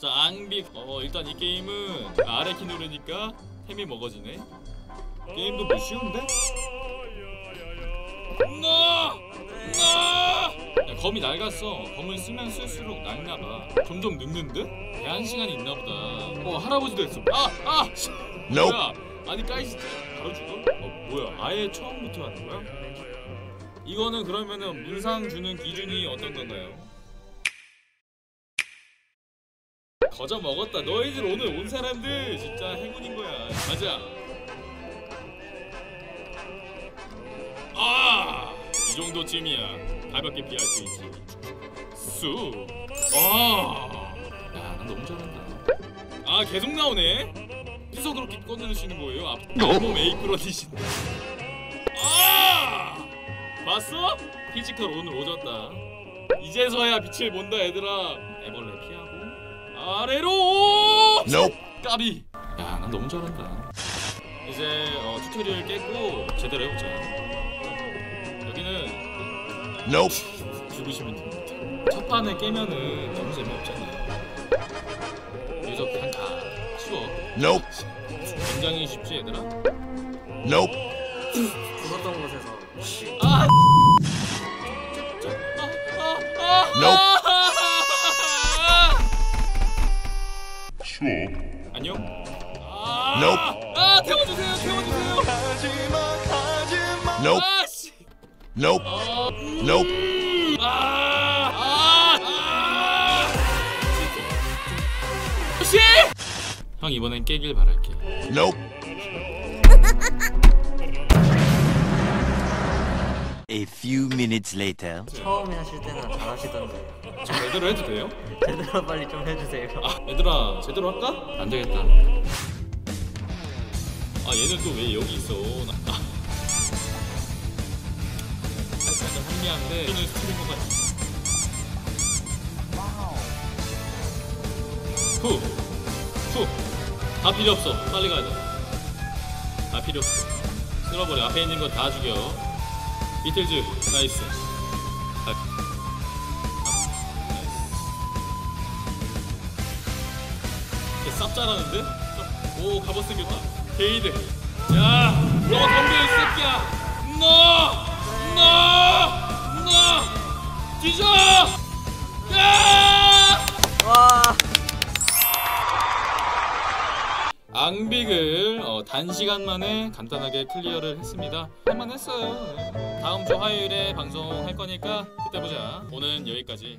자 앙빅 어 일단 이 게임은 아래 키 누르니까 템이 먹어지네 게임도 뭐 쉬운데? 나! 나! 야, 검이 낡았어 검을 쓰면 쓸수록 낡나봐 점점 늙는데? 대한 시간이 있나보다 어 할아버지도 했어 아! 아! 씨. 뭐야 아니 까이스 바로 죽어? 어 뭐야 아예 처음부터 하는 거야? 이거는 그러면은 문상 주는 기준이 어떤 건가요? 거저 먹었다. 너희들 오늘 온 사람들 진짜 행운인 거야. 가자. 아, 이 정도쯤이야. 가볍게 피할 수 있지. 쑥. 아, 야, 난 너무 잘한다. 아, 계속 나오네. 피서 그렇게 꺼내주시는 거예요? 아, 몸 에이프런이신데. 아, 봤어? 피지컬 오늘 오졌다. 이제서야 빛을 본다, 얘들아. 애벌레. 아래로 Nope. 까비 야난 너무 잘한다 이제 어, 튜토리얼 깼고 제대로 해보자 여기는 Nope. 죽으시면 됩니다 첫 판을 깨면은 너무 재미없잖아 여기서 그냥 가 쉬워 Nope. 굉장히 쉽지 얘들아 Nope. 죽었던 곳에서 아! 안녕? 아! Nope. 아, 태워주세요, 태워주세요! Nope. 아, 씨! Nope. 아, Nope. 아! 아! 아! 씨! 형 이번엔 깨길 바랄게. Nope. A few minutes later. 처음에 하실 때는 잘하시던데 저 제대로 해도 돼요? 제대로 빨리 좀 해주세요 아, 얘들아, 제대로 할까? 안 되겠다. 아, 얘는 또 왜 여기 있어? 나, 아. 아, 약간 한미한데 얘는 스트리머 같아. 후, 후, 다 필요 없어. 빨리 가야 돼. 다 필요 없어. 쓸어버려. 앞에 있는 거 다 죽여. 비틀즈, 나이스. 아, 아, 나이스. 걔 쌉잘하는데? 오 갑옷 생겼다 게이드 야너 덤벼 이 새끼야 너너너 뒤져 야 앙빅을 어, 단시간 만에 간단하게 클리어를 했습니다. 할만했어요. 다음 주 화요일에 방송할 거니까 그때 보자. 오늘 여기까지